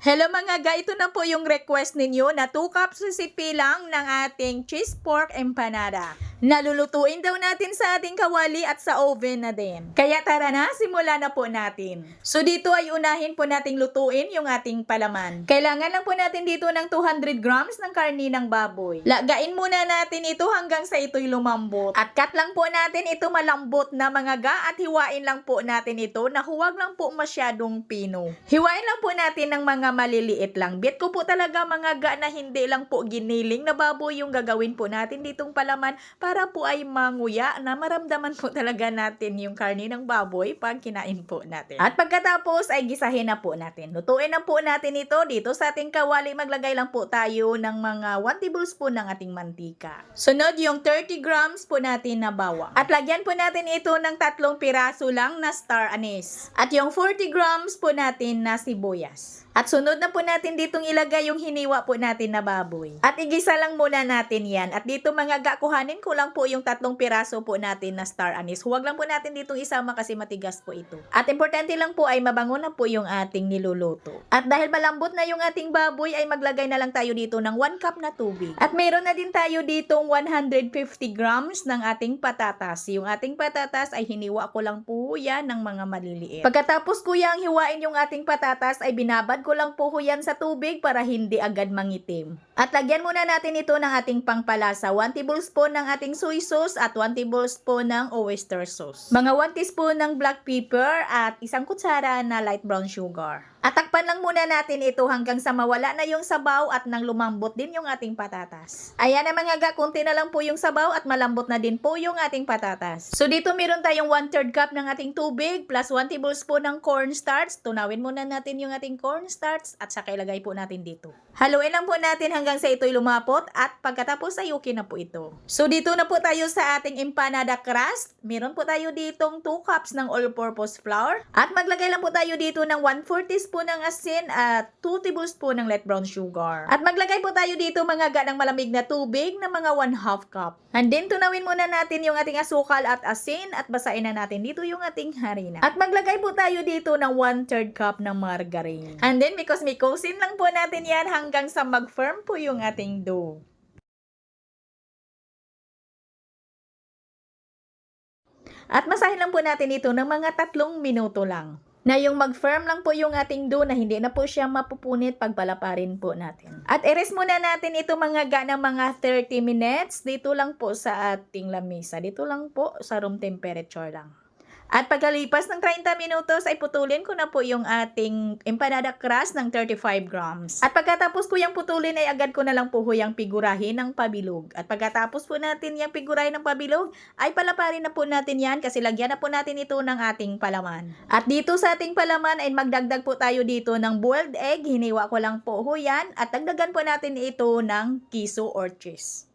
Hello mga ga, ito na po yung request ninyo na 2 cups recipe lang ng ating cheese pork empanada. Nalulutuin daw natin sa ating kawali at sa oven na din. Kaya tara na, simula na po natin. So dito ay unahin po nating lutuin yung ating palaman. Kailangan lang po natin dito ng 200 grams ng karni ng baboy. Lagain muna natin ito hanggang sa ito'y lumambot. At cut lang po natin ito malambot na mga ga at hiwain lang po natin ito na huwag lang po masyadong pino. Hiwain lang po natin ng mga maliliit lang. Bet ko po talaga mga ga na hindi lang po giniling na baboy yung gagawin po natin ditong palaman para po ay manguya na maramdaman po talaga natin yung karni ng baboy pag kinain po natin. At pagkatapos ay gisahin na po natin. Lutuin na po natin ito dito sa ating kawali. Maglagay lang po tayo ng mga 1 tablespoon ng ating mantika. Sunod yung 30 grams po natin na bawang. At lagyan po natin ito ng tatlong piraso lang na star anise. At yung 40 grams po natin na sibuyas. At sunod na po natin ditong ilagay yung hiniwa po natin na baboy. At igisa lang muna natin yan. At dito mga gakuhanin ko lang po yung tatlong piraso po natin na star anise. Huwag lang po natin ditong isama kasi matigas po ito. At importante lang po ay mabango na po yung ating niluluto. At dahil malambot na yung ating baboy ay maglagay na lang tayo dito ng 1 cup na tubig. At meron na din tayo ditong 150 grams ng ating patatas. Yung ating patatas ay hiniwa ko lang po yan ng mga maliliit. Pagkatapos kuya ang hiwain yung ating patatas ay binabad ko lang po yan sa tubig para hindi agad mangitim. At lagyan muna natin ito ng ating pangpalasa. 1 tablespoon ng ating soy sauce at 1 tablespoon ng oyster sauce. Mga 1 teaspoon ng black pepper at isang kutsara na light brown sugar. At takpan lang muna natin ito hanggang sa mawala na yung sabaw at nang lumambot din yung ating patatas. Ayan na mga ga, kunti na lang po yung sabaw at malambot na din po yung ating patatas. So dito meron tayong 1 3 cup ng ating tubig plus 1 tablespoon ng cornstarch. Tunawin muna natin yung ating cornstarch at saka ilagay po natin dito. Haluin lang po natin hanggang sa ito'y lumapot at pagkatapos ay okay na po ito. So dito na po tayo sa ating empanada crust. Meron po tayo ditong 2 cups ng all-purpose flour at maglagay lang po tayo dito ng 1 4 teaspoon ng asin at 2 tablespoon ng light brown sugar. At maglagay po tayo dito mga ga ng malamig na tubig na mga 1 half cup. And then tunawin muna natin yung ating asukal at asin at basain na natin dito yung ating harina. At maglagay po tayo dito ng 1 3 cup ng margarine. And then because may cousin lang po natin yan hanggang sa mag-firm po yung ating dough. At masahin lang po natin ito ng mga tatlong minuto lang. Na yung mag-firm lang po yung ating dough na hindi na po siya mapupunit pag palaparin po natin. At i-rest muna natin ito mga ga mga 30 minutes dito lang po sa ating lamesa. Dito lang po sa room temperature lang. At pagkalipas ng 30 minutos ay putulin ko na po yung ating empanada crust ng 35 grams. At pagkatapos ko yung putulin ay agad ko na lang po yung pigurahin ng pabilog. At pagkatapos po natin yung pigurahin ng pabilog ay palaparin na po natin yan kasi lagyan na po natin ito ng ating palaman. At dito sa ating palaman ay magdagdag po tayo dito ng boiled egg. Hiniwa ko lang po ho yan. At dagdagan po natin ito ng kiso or cheese.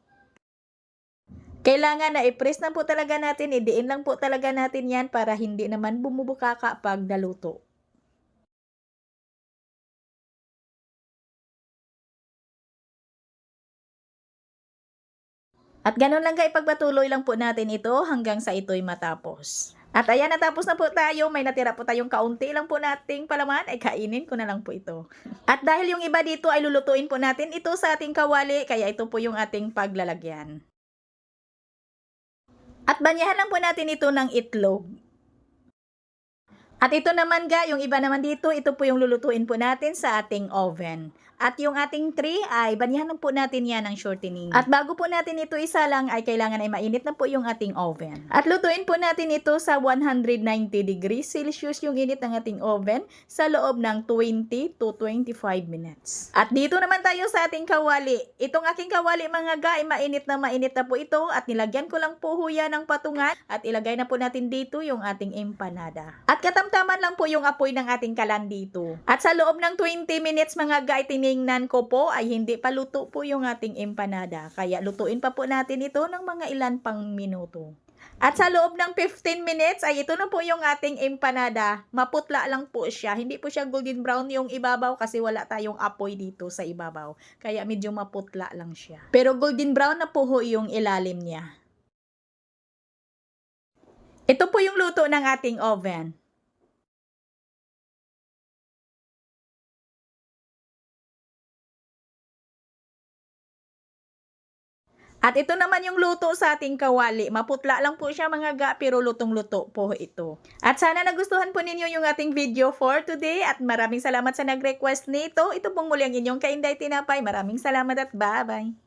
Kailangan na i-press na po talaga natin, idiin lang po talaga natin yan para hindi naman bumubuka ka pag naluto. At ganun lang guys, pagpatuloy lang po natin ito hanggang sa ito'y matapos. At ayan, natapos na po tayo. May natira po tayong kaunti lang po nating palaman. Ay, kainin ko na lang po ito. At dahil yung iba dito ay lulutuin po natin ito sa ating kawali, kaya ito po yung ating paglalagyan. At banyahan lang po natin ito ng itlog. At ito naman ga, yung iba naman dito, ito po yung lulutuin po natin sa ating oven. At yung ating tray ay banyahan po natin yan ng shortening. At bago po natin ito isa lang ay kailangan ay mainit na po yung ating oven. At lutuin po natin ito sa 190 degrees Celsius yung init ng ating oven sa loob ng 20 to 25 minutes. At dito naman tayo sa ating kawali. Itong aking kawali mga ga ay mainit na mainit na po ito at nilagyan ko lang po huya ng patungan at ilagay na po natin dito yung ating empanada. At katamtaman lang po yung apoy ng ating kalan dito. At sa loob ng 20 minutes mga ga, tiningnan ko po ay hindi pa luto po yung ating empanada. Kaya lutuin pa po natin ito ng mga ilan pang minuto. At sa loob ng 15 minutes ay ito na po yung ating empanada. Maputla lang po siya. Hindi po siya golden brown yung ibabaw kasi wala tayong apoy dito sa ibabaw. Kaya medyo maputla lang siya. Pero golden brown na po ho yung ilalim niya. Ito po yung luto ng ating oven. At ito naman yung luto sa ating kawali. Maputla lang po siya mga ga, pero lutong-luto po ito. At sana nagustuhan po ninyo yung ating video for today. At maraming salamat sa nag-request nito. Ito pong muli ang inyong kainday tinapay. Maraming salamat at bye-bye.